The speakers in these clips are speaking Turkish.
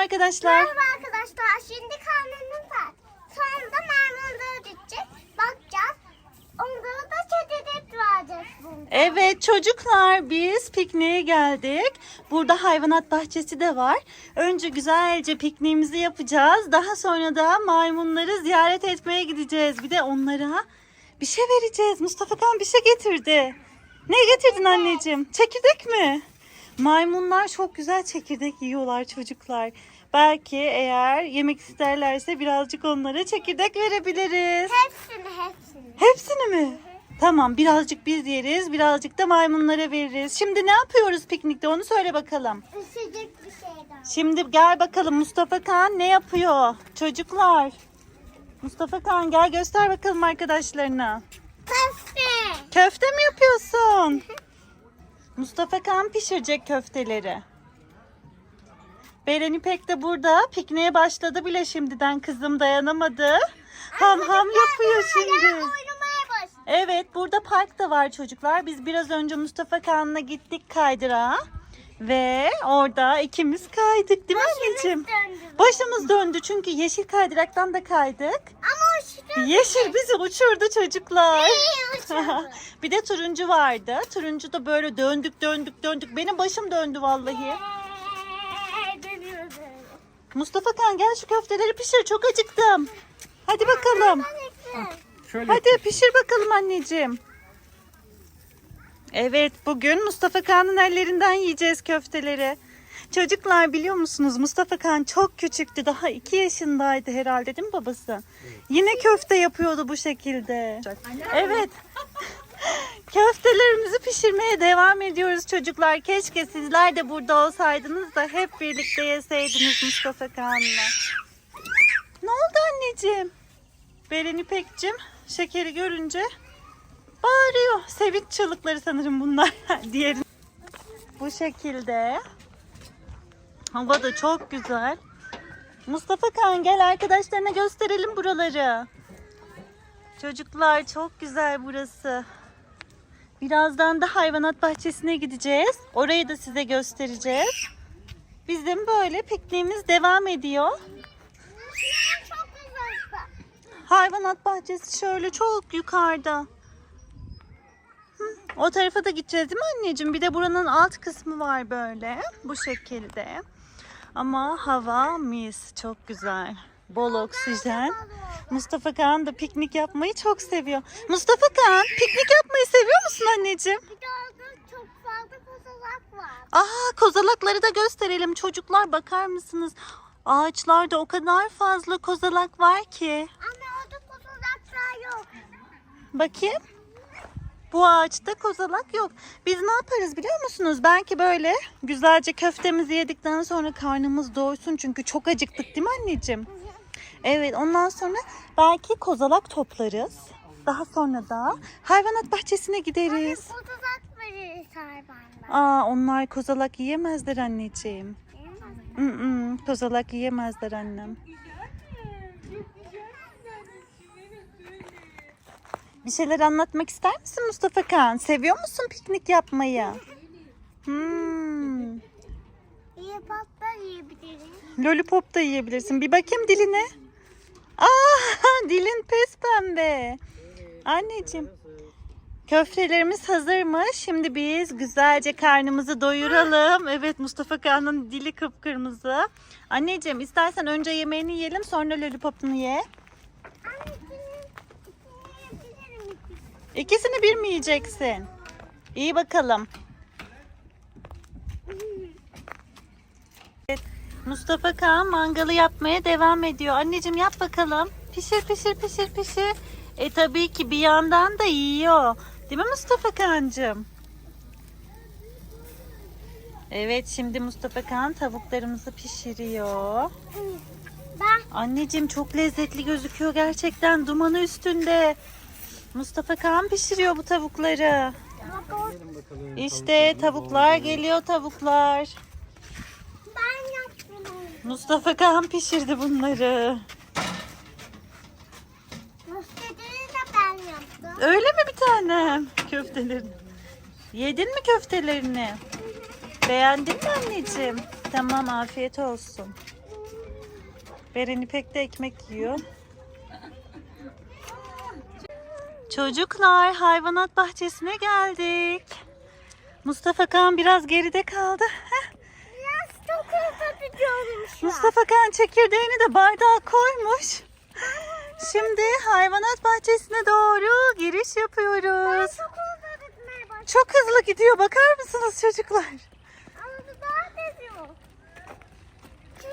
arkadaşlar. Merhaba arkadaşlar. Şimdi karnımız var. Sonra da maymunlara gideceğiz. Bakacağız. Onlara da çekirdek vereceğiz bunda. Evet çocuklar biz pikniğe geldik. Burada hayvanat bahçesi de var. Önce güzelce pikniğimizi yapacağız. Daha sonra da maymunları ziyaret etmeye gideceğiz. Bir de onlara bir şey vereceğiz. Mustafa Kan bir şey getirdi. Ne getirdin anneciğim? Çekirdek mi? Maymunlar çok güzel çekirdek yiyorlar çocuklar. Belki eğer yemek isterlerse birazcık onlara çekirdek verebiliriz. Hepsini hepsini. Hepsini mi? Tamam birazcık biz yeriz birazcık da maymunlara veririz. Şimdi ne yapıyoruz piknikte onu söyle bakalım. Isıcık bir şeyden. Şimdi gel bakalım Mustafa Kan ne yapıyor? Çocuklar. Mustafa Kan gel göster bakalım arkadaşlarına. Köfte. Köfte mi yapıyorsun? Mustafa Kan pişirecek köfteleri. Beren İpek de burada pikniğe başladı bile şimdiden kızım dayanamadı. Ham ham yapıyor şimdi. Evet burada park da var çocuklar. Biz biraz önce Mustafa Kan'la gittik kaydırağa. Ve orada ikimiz kaydık değil mi anneciğim? döndü. Başımız döndü çünkü yeşil kaydıraktan da kaydık. Ama o şu Yeşil bizi uçurdu çocuklar. Uçurdu. bir de turuncu vardı. Turuncu da böyle döndük döndük döndük. Benim başım döndü vallahi. Mustafa Kan gel şu köfteleri pişir çok acıktım. Hadi bakalım. Şöyle Hadi pişir bakalım anneciğim. Evet bugün Mustafa Kağan'ın ellerinden yiyeceğiz köfteleri. Çocuklar biliyor musunuz Mustafa Kağan çok küçüktü. Daha 2 yaşındaydı herhalde değil mi babası? Yine köfte yapıyordu bu şekilde. Evet. Köftelerimizi pişirmeye devam ediyoruz çocuklar. Keşke sizler de burada olsaydınız da hep birlikte yeseydiniz Mustafa Kağan'la. Ne oldu anneciğim? Beren İpek'cim şekeri görünce bağırıyor. Sevinç çığlıkları sanırım bunlar. Diğeri bu şekilde. Hava da çok güzel. Mustafa Kan gel arkadaşlarına gösterelim buraları. Çocuklar çok güzel burası. Birazdan da hayvanat bahçesine gideceğiz. Orayı da size göstereceğiz. Bizim böyle pikniğimiz devam ediyor. Hayvanat bahçesi şöyle çok yukarıda. O tarafa da gideceğiz değil mi anneciğim? Bir de buranın alt kısmı var böyle. Bu şekilde. Ama hava mis. Çok güzel. Bol oksijen. Mustafa Kaan da piknik yapmayı çok seviyor. Mustafa Kaan piknik yapmayı seviyor musun anneciğim? Bir de orada çok fazla kozalak var. Aa kozalakları da gösterelim. Çocuklar bakar mısınız? Ağaçlarda o kadar fazla kozalak var ki. Ama orada kozalaklar yok. Bakayım. Bu ağaçta kozalak yok. Biz ne yaparız biliyor musunuz? Belki böyle güzelce köftemizi yedikten sonra karnımız doysun. Çünkü çok acıktık değil mi anneciğim? Evet ondan sonra belki kozalak toplarız. Daha sonra da hayvanat bahçesine gideriz. Kozalak verir hayvanlar. Aa onlar kozalak yiyemezler anneciğim. Değil mi? Mm-mm, kozalak yiyemezler annem. Bir şeyler anlatmak ister misin Mustafa Kan? Seviyor musun piknik yapmayı? Hmm. Lollipop da yiyebilirsin. Bir bakayım diline. Aa, dilin pes pembe. Anneciğim. Köftelerimiz hazır mı? Şimdi biz güzelce karnımızı doyuralım. Evet Mustafa Kan'ın dili kıpkırmızı. Anneciğim istersen önce yemeğini yiyelim sonra lollipopunu ye. İkisini bir mi yiyeceksin? İyi bakalım. Mustafa Kaan mangalı yapmaya devam ediyor. Anneciğim yap bakalım. Pişir pişir pişir pişir. E tabii ki bir yandan da yiyor. Değil mi Mustafa Kaan'cığım? Evet şimdi Mustafa Kaan tavuklarımızı pişiriyor. Ben Anneciğim çok lezzetli gözüküyor gerçekten dumanı üstünde. Mustafa Kaan pişiriyor bu tavukları. İşte tavuklar geliyor tavuklar. Mustafa Kaan pişirdi bunları. Mustafa'yı da ben yaptım. Öyle mi bir tanem köftelerini? Yedin mi köftelerini? Beğendin mi anneciğim? Tamam afiyet olsun. Beren İpek de ekmek yiyor. Çocuklar hayvanat bahçesine geldik. Mustafa Kan biraz geride kaldı. Heh, Biraz çok hızlı tutuyorum şu an. Mustafa Kan çekirdeğini de bardağa koymuş. Şimdi hayvanat bahçesine doğru giriş yapıyoruz. Çok hızlı. Çok hızlı gidiyor bakar mısınız çocuklar? Ama bu daha deniyor.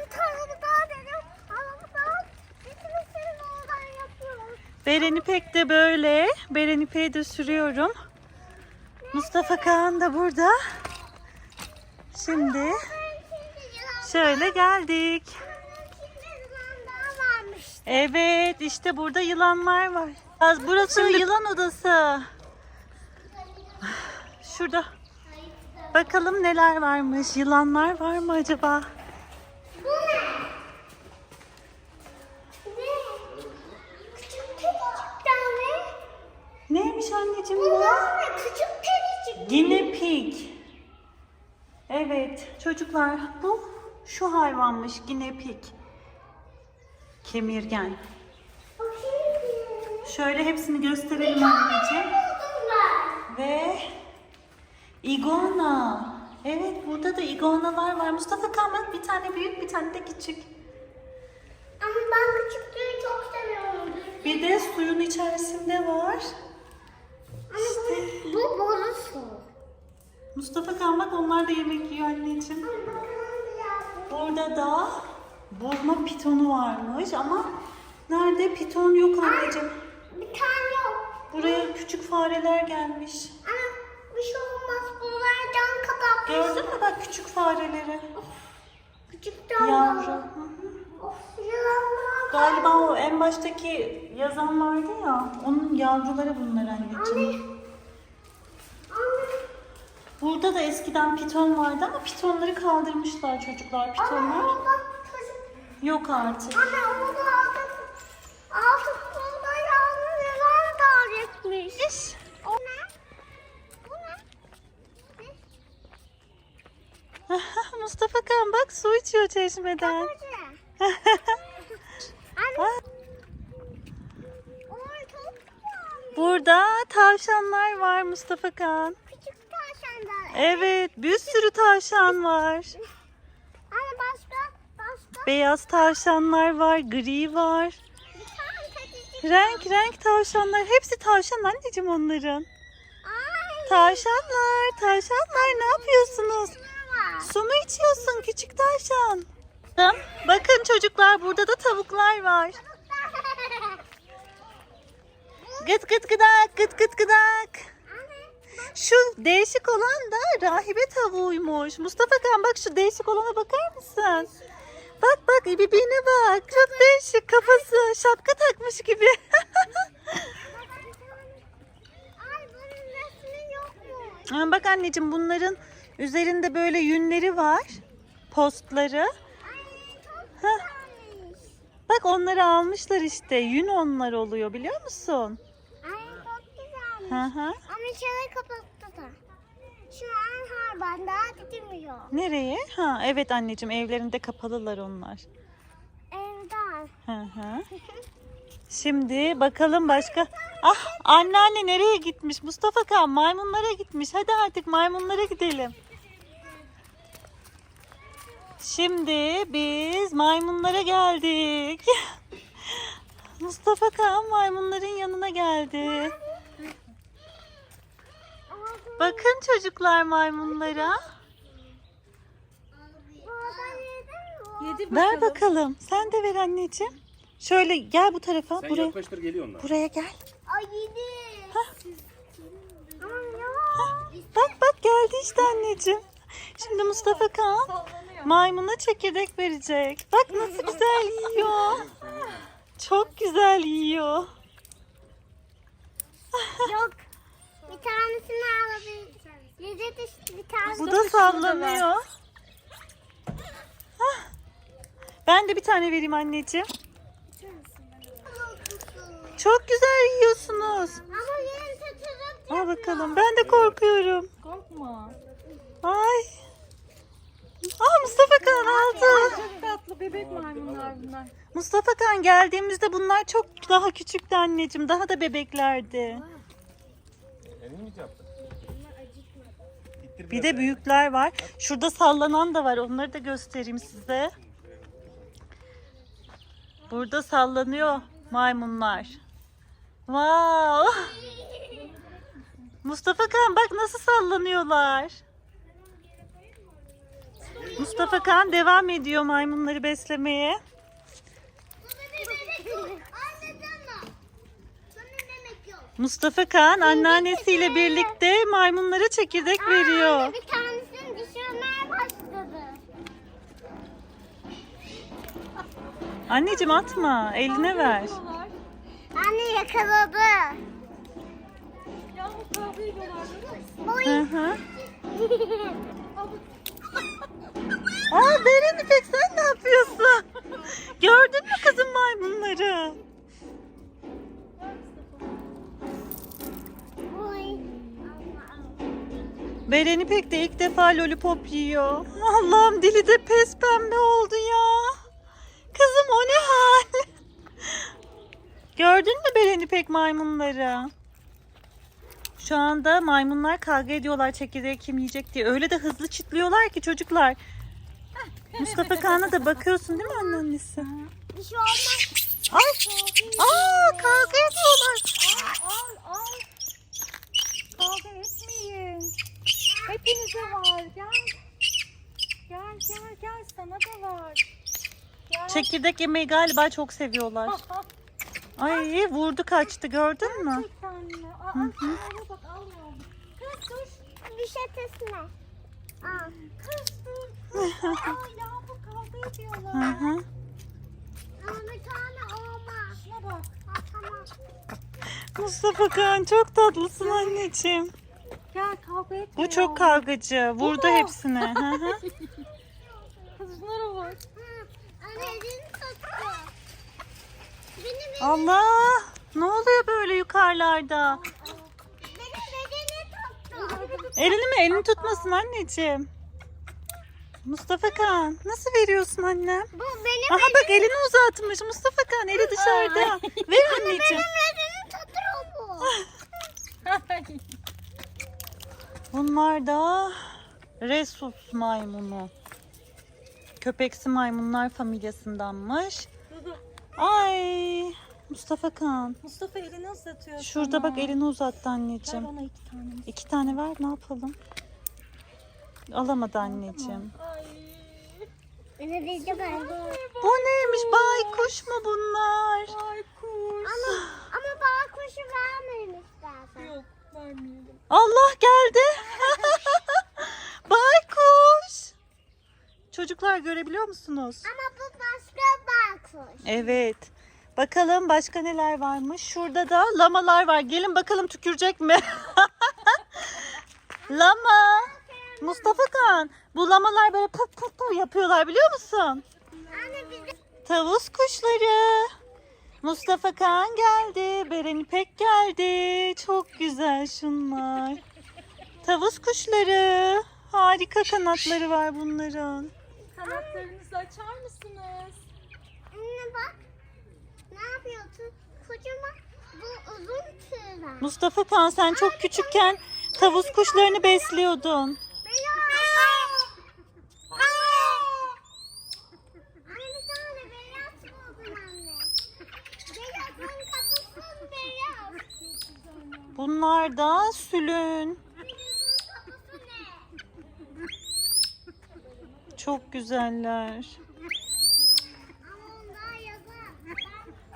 Tarafı daha deniyor. Ama bu daha bitmesini oradan yapıyoruz. Beren İpek de böyle. Beren İpek'i de sürüyorum. Mustafa Kaan da burada. Şimdi şöyle geldik. Evet işte burada yılanlar var. Az Burası yılan odası. Şurada. Bakalım neler varmış. Yılanlar var mı acaba? Bu ne? Ne? Küçük pericik tane. Neymiş anneciğim bu? Bunlar ne? Küçük pericik. Guinea pig. Evet çocuklar bu şu hayvanmış guinea pig. Kemirgen. Şöyle hepsini gösterelim anneciğim. Ve iguana. Evet burada da iguanalar var. Mustafa Kamal bir tane büyük bir tane de küçük. Ama ben küçüklüğü çok seviyorum. Bir de suyun içerisinde var. Ama bu, bu boru su. Mustafa Kamal onlar da yemek yiyor anneciğim. Biraz. Burada da burma pitonu varmış ama nerede piton yok anneciğim. Bir tane yok. Buraya küçük fareler gelmiş. Ama bir şey olmaz. Bunlar can kapatmış. Gördün mü bak küçük fareleri? Küçük can Yavru. Of. Galiba o en baştaki yazan vardı ya, onun yavruları bunlar anneciğim. Anne. Burada da eskiden piton vardı ama pitonları kaldırmışlar çocuklar pitonlar. orada çocuk. Yok artık. Anne orada altı. Altı burada yavru yılan da etmiş. O ne? Bu ne? Ne? Mustafa Kan bak su içiyor çeşmeden. Burada tavşanlar var Mustafa Kan. Evet bir sürü tavşan var. Anne başka? Başka? Beyaz tavşanlar var, gri var. Renk renk tavşanlar. Hepsi tavşan anneciğim onların. Ay. Tavşanlar, tavşanlar ne yapıyorsunuz? Su mu içiyorsun küçük tavşan? Bakın çocuklar burada da tavuklar var. Gıt gıt gıdak, gıt gıt gıdak. Şu değişik olan da rahibe tavuğuymuş. Mustafa Kan bak şu değişik olana bakar mısın? Bak bak ibibiğine bak. Çok değişik kafası. Şapka takmış gibi. Bak anneciğim bunların üzerinde böyle yünleri var. Postları. Güzelmiş. Bak onları almışlar işte. Yün onlar oluyor biliyor musun? Hı hı. Ama şöyle kapattı da. Şu an harban daha gidilmiyor. Nereye? Ha evet anneciğim evlerinde kapalılar onlar. Evden. Hı hı. Şimdi bakalım başka. Ah anneanne nereye gitmiş? Mustafa Kan maymunlara gitmiş. Hadi artık maymunlara gidelim. Şimdi biz maymunlara geldik. Mustafa Kan maymunların yanına geldi. Bakın çocuklar maymunlara. Mi? Ver bakalım. Sen de ver anneciğim. Şöyle gel bu tarafa. Sen buraya. yaklaştır geliyor onlar. Buraya gel. Ay yedi. Aman ya. Bak bak geldi işte anneciğim. Şimdi Mustafa Kan maymuna çekirdek verecek. Bak nasıl güzel yiyor. Çok güzel yiyor. Yok. Bir tanesini alabiliriz. Yedi de bir tanesi. Bu da sallanıyor. Hah. Ben de bir tane vereyim anneciğim. Çok güzel yiyorsunuz. Ama yine kötülük Al bakalım. Ben de korkuyorum. Korkma. Ay. Aa Mustafa Kan aldı. Çok tatlı bebek maymunlar bunlar. Mustafa Kan geldiğimizde bunlar çok daha küçüktü anneciğim. Daha da bebeklerdi. Elini mi yaptın? İttir Bir de büyükler var. Şurada sallanan da var. Onları da göstereyim size. Burada sallanıyor maymunlar. Wow. Mustafa Kan bak nasıl sallanıyorlar. Mustafa Kan devam ediyor maymunları beslemeye. Mustafa Kan anneannesiyle birlikte maymunlara çekirdek veriyor. Bir tanesini düşürmeye başladı. Anneciğim atma, eline ver. Anne yakaladı. Hı hı. Aa Beren İpek sen ne yapıyorsun? Gördün mü kızım maymunları? Beren İpek de ilk defa lollipop yiyor. Allah'ım dili de pes pembe oldu ya. Kızım o ne hal? Gördün mü Beren İpek maymunları? Şu anda maymunlar kavga ediyorlar çekirdeği kim yiyecek diye. Öyle de hızlı çitliyorlar ki çocuklar. Mustafa Kan'a da bakıyorsun değil mi anneannesi? Bir şey olmaz. Ay! Aa kavga ediyorlar. Al al. Hepinize var. Gel. Gel gel gel sana da var. Gel. Çekirdek yemeyi galiba çok seviyorlar. Ay vurdu kaçtı gördün mü? Gerçekten mi? Aa, al, bak al yavrum. Kız dur. Tesme. Aa. Kız dur. Aa yavrum kavga Hı ediyorlar. hı. Ama bir tane olmaz. Şuna bak. Ha, tamam. Mustafa Kan çok tatlısın anneciğim. Gel kavga etme Bu çok yavrum. kavgacı. Vurdu mu? hepsini. Hı hı. Kız şunlara bak. Anne elini tuttu. Benim, Allah! Ne oluyor böyle yukarılarda? benim bedeni tuttu. Elini mi? Elini tutmasın anneciğim. Mustafa Kan nasıl veriyorsun annem? Bu benim Aha bak elini uzatmış. Mustafa Kan eli dışarıda. Ver anneciğim. bedeni tutuyor bu. Bunlar da Resus maymunu. Köpeksi maymunlar familyasındanmış. Ay Mustafa Kan. Mustafa elini ıslatıyor Şurada sana. bak elini uzattı Ver anneciğim. bana iki tane. İki tane ver ne yapalım? Alamadı anneciğim. Ay. Anne biz de ben. Bu neymiş? Baykuş mu bunlar? Ay kuş. Ama, ama bana kuşu vermeyin istersen. Yok vermeyelim. Allah geldi. Baykuş. Çocuklar görebiliyor musunuz? Ama bu başka bakuş. Evet. Bakalım başka neler varmış. Şurada da lamalar var. Gelin bakalım tükürecek mi? Lama. Mustafa Kan. Bu lamalar böyle puf puf puf yapıyorlar biliyor musun? Anne biz de Tavus kuşları. Mustafa Kan geldi. Beren İpek geldi. Çok güzel şunlar. Tavus kuşları. Harika kanatları var bunların. Kanatlarınızı açar mısınız? Anne bak. Ne yapıyorsun? Kocaman bu uzun tüyler. Mustafa Kan sen çok küçükken tavus kuşlarını besliyordun. Beyaz. Anne bir tane beyaz buldum anne. Beyazın kafası beyaz. Bunlar da sülün. Çok güzeller.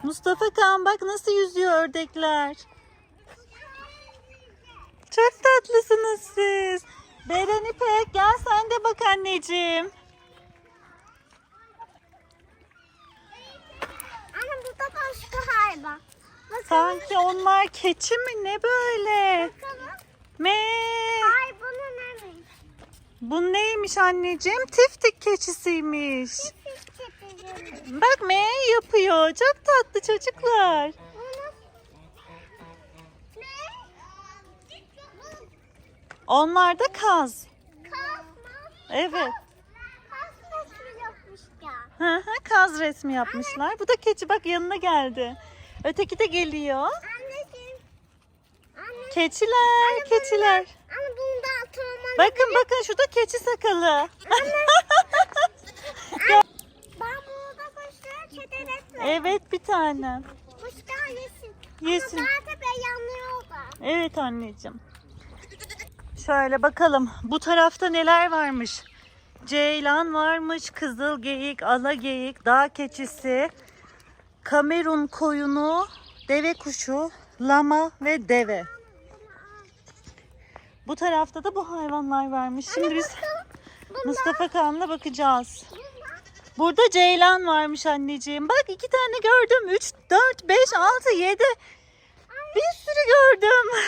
Mustafa Kan bak nasıl yüzüyor ördekler. Çok tatlısınız siz. Beren İpek gel sen de bak anneciğim. Anne bu da başka hayvan. Bakalım. Sanki onlar keçi mi ne böyle? Bakalım. Me. Ay bunu neymiş? Bu neymiş anneciğim? Tiftik keçisiymiş. Pis çekiyorum. Bak me yapıyor. Çok tatlı çocuklar. Onlar da kaz. kaz mı? Evet. Kaz Hı hı, kaz resmi yapmışlar. Bu da keçi bak yanına geldi. Öteki de geliyor. Anneciğim. Anne. Keçiler, keçiler. Anne bunu da atılmalı. Bakın bakın şurada keçi sakalı. Ben burada kuşları çeteletme. Evet bir tane. Kuşlar yesin. Yesin. Ama zaten beyanlıyor da. Evet anneciğim. Şöyle bakalım bu tarafta neler varmış. Ceylan varmış, kızıl geyik, ala geyik, dağ keçisi, Kamerun koyunu, deve kuşu, lama ve deve. Bu tarafta da bu hayvanlar varmış. Şimdi biz Mustafa Kan'la bakacağız. Burada ceylan varmış anneciğim. Bak iki tane gördüm. 3, 4, 5, 6, 7. Bir sürü gördüm.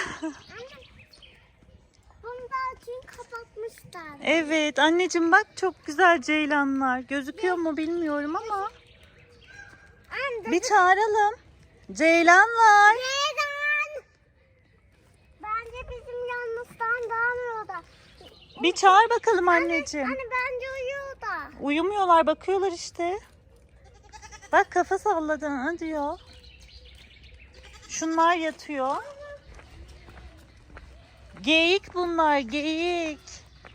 Kapatmışlar. Evet anneciğim bak çok güzel ceylanlar. Gözüküyor mu bilmiyorum ama. Anne. Bir çağıralım. Ceylanlar. Neden? Bence bizim yanımızdan dağılıyor da. Bir çağır bakalım anneciğim. Anne bence uyuyor da. Uyumuyorlar bakıyorlar işte. Bak kafa salladı ha diyor. Şunlar yatıyor. Geyik bunlar geyik.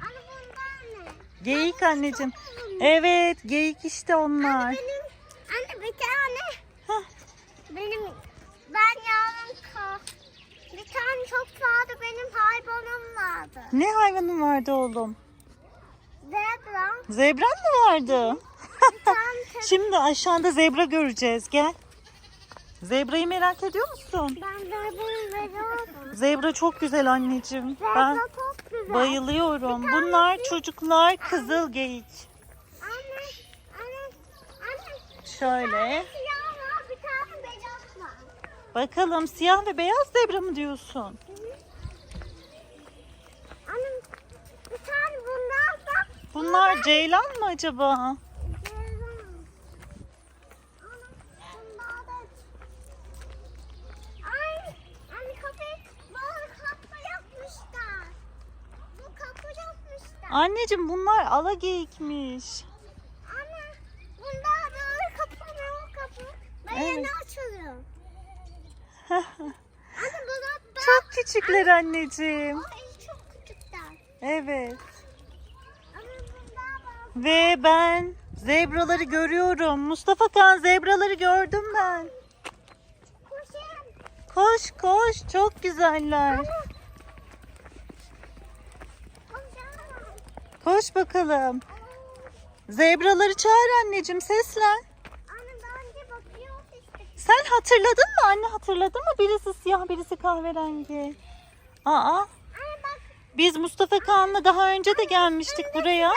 Anne bundan ne? Geyik anneciğim. Evet geyik işte onlar. Benim, anne bir tane. Hah. Benim, ben yarın ka, bir tane çok vardı benim hayvanım vardı. Ne hayvanın vardı oğlum? Zebra. Zebran mı vardı? Şimdi aşağıda zebra göreceğiz. Gel. Zebrayı merak ediyor musun? ben zebrayı veriyordum. Zebra çok güzel anneciğim. Ben Zebra çok güzel. bayılıyorum. Bunlar çocuklar kızıl geyik. Anne, anne, anne. Şöyle. Bakalım siyah ve beyaz zebra mı diyorsun? Anne, bir tane bundan da Bunlar ceylan mı acaba? Anneciğim bunlar ala geyikmiş. Anne, bunda böyle kapı ne o kapı? Ben Evet. yeni. Anne bu da da. Çok küçükler anneciğim. Ay çok küçükler. Evet. Ve ben zebraları görüyorum. Mustafa Kan zebraları gördüm ben. Kuşum. Koş koş çok güzeller. Koş bakalım. Zebraları çağır anneciğim seslen. Anne bence bakıyor işte. Sen hatırladın mı anne hatırladın mı? Birisi siyah birisi kahverengi. Aa Anne bak. biz Mustafa Kaan'la daha önce de gelmiştik buraya.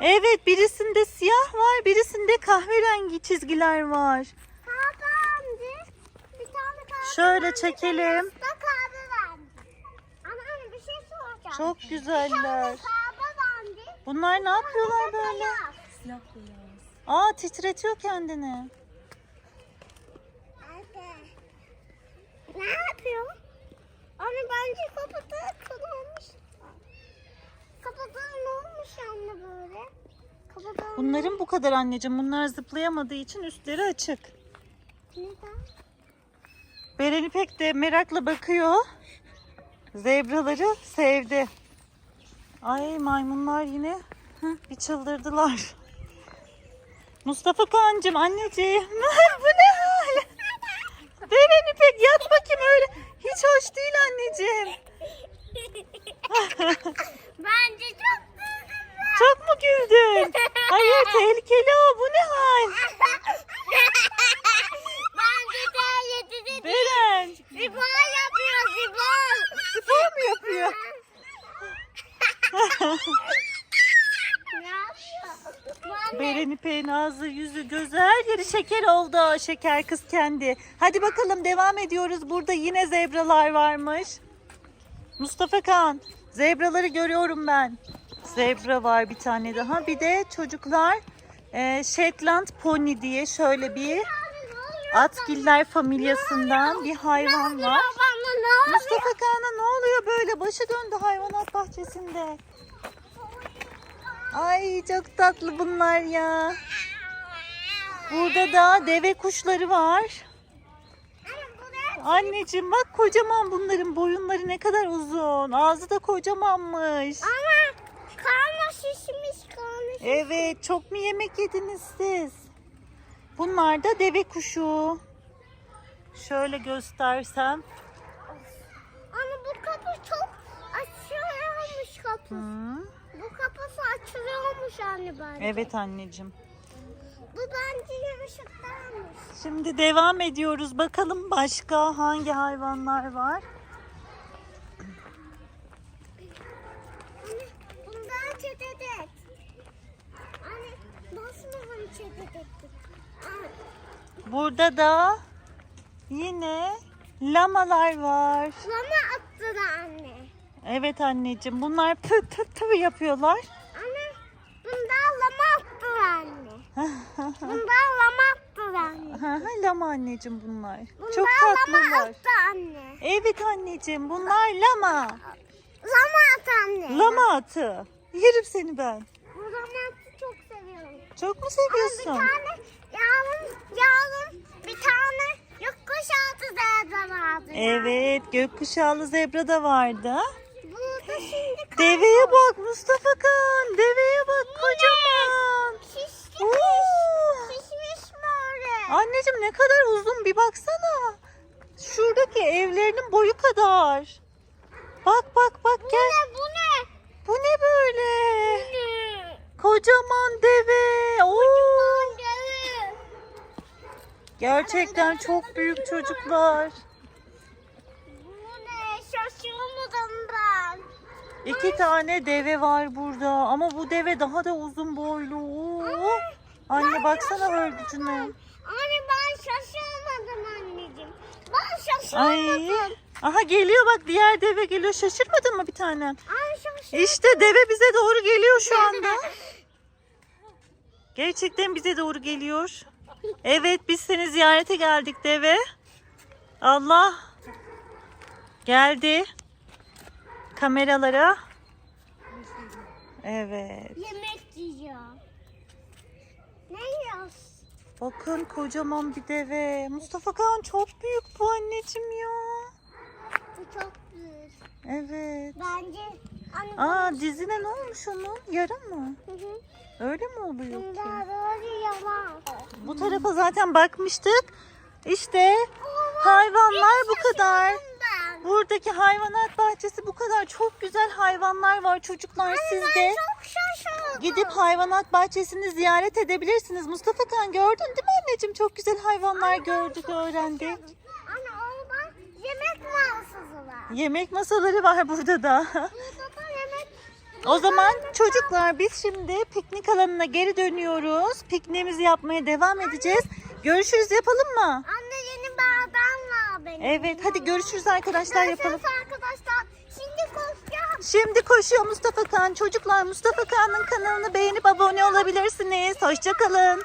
Evet birisinde siyah var birisinde kahverengi çizgiler var. Şöyle çekelim. şey. Çok güzeller. Bunlar ne yapıyorlar böyle? Aa titretiyor kendini. Anne. Ne yapıyor? Anne bence kapıda kırılmış. Kapıda ne olmuş anne böyle? Kapıda Bunların bu kadar anneciğim. Bunlar zıplayamadığı için üstleri açık. neden? Beren İpek de merakla bakıyor. Zebraları sevdi. Ay maymunlar yine heh, bir çıldırdılar. Mustafa Kaan'cığım anneciğim. Bu ne? Beren İpek yat bakayım öyle. Hiç hoş değil anneciğim. Bence çok güzel. Çok mu güldün? Hayır tehlikeli o. Bu ne hal? Bence de yedi Beren. Zibol yapıyor zibol. Spor mu yapıyor? ne yapıyor? Anne. Beren İpek'in ağzı, yüzü, gözü her yeri şeker oldu. Şeker kız kendi. Hadi bakalım devam ediyoruz. Burada yine zebralar varmış. Mustafa Kan, zebraları görüyorum ben. Zebra var bir tane daha. Bir de çocuklar e, Shetland Pony diye şöyle bir? Atgiller familyasından bir hayvan var. Mustafa Kan'a ne oluyor böyle? Başı döndü hayvanat bahçesinde. Ay çok tatlı bunlar ya. Burada da deve kuşları var. Anneciğim bak kocaman bunların boyunları ne kadar uzun. Ağzı da kocamanmış. Ana karnı şişmiş karnı şişmiş. Evet çok mu yemek yediniz siz? Bunlar da deve kuşu. Şöyle göstersem. Anne bu kapı çok açılıyormuş kapı. Hı, kapısı açılıyormuş anne bence. Evet anneciğim. Bu bence yanlışlıklanmış. Şimdi devam ediyoruz. Bakalım başka hangi hayvanlar var? Anne bundan çetedet. Anne? Anne Burada da yine lamalar var. lama attı da anne. Evet anneciğim bunlar pı pı pı yapıyorlar. Anne bundan lama attı anne. Bundan lama attı anne. Hı hı, lama anneciğim bunlar. Bundan Çok lama tatlılar. attı anne. Evet anneciğim bunlar lama. Lama at anne. Lama atı. Yerim seni ben. Bu lama atı çok seviyorum. Çok mu Ama bir seviyorsun? tane yavrum, yavrum bir tane gökkuşağı zebra vardı. Evet gökkuşağlı zebra da vardı. Deveye bak Mustafa Kan. Deveye bak kocaman. şişmiş. Oo. Şişmiş böyle. Anneciğim ne kadar uzun bir baksana. Şuradaki evlerinin boyu kadar. Bak bak bak Bu gel. ne? Bu ne? Bu ne böyle? Ne? Kocaman deve. Oo. Gel. Gerçekten çok büyük çocuklar. Bu ne? Şaşırmadım ben. İki tane deve var burada ama bu deve daha da uzun boylu. Oo. Anne baksana örgücüne. Anne ben şaşırmadım anneciğim. Ben Ay. şaşırmadım. Aha geliyor bak diğer deve geliyor. Şaşırmadın mı bir tane? Ay şaşırmadım. İşte deve bize doğru geliyor şu anda. Gerçekten bize doğru geliyor. Evet biz seni ziyarete geldik deve. Allah geldi kameralara. Evet. Yemek yiyor. Ne yiyorsun? Bakın kocaman bir deve. Mustafa Kan çok büyük bu anneciğim ya. Bu çok büyük. Evet. Bence Aa dizine ne olmuş onun? Yara mı? Hı hı. Öyle mi oluyor ki? Bu tarafa zaten bakmıştık. İşte hayvanlar bu kadar. Ben. Buradaki hayvanat bahçesi bu kadar. Çok güzel hayvanlar var çocuklar siz de. Çok şaşırdım. Gidip hayvanat bahçesini ziyaret edebilirsiniz. Mustafa Kan gördün değil mi anneciğim? Çok güzel hayvanlar gördük, öğrendik. Anne orada yemek masası var. Yemek masaları var burada da. Burada da yemek. O zaman çocuklar biz şimdi piknik alanına geri dönüyoruz. Pikniğimizi yapmaya devam edeceğiz. Görüşürüz yapalım mı? Anne bardan var benim. Evet hadi görüşürüz arkadaşlar yapalım. Görüşürüz arkadaşlar. Şimdi koşacağım. Şimdi koşuyor Mustafa Kan. Çocuklar Mustafa Kan'ın kanalını beğenip abone olabilirsiniz. Hoşçakalın.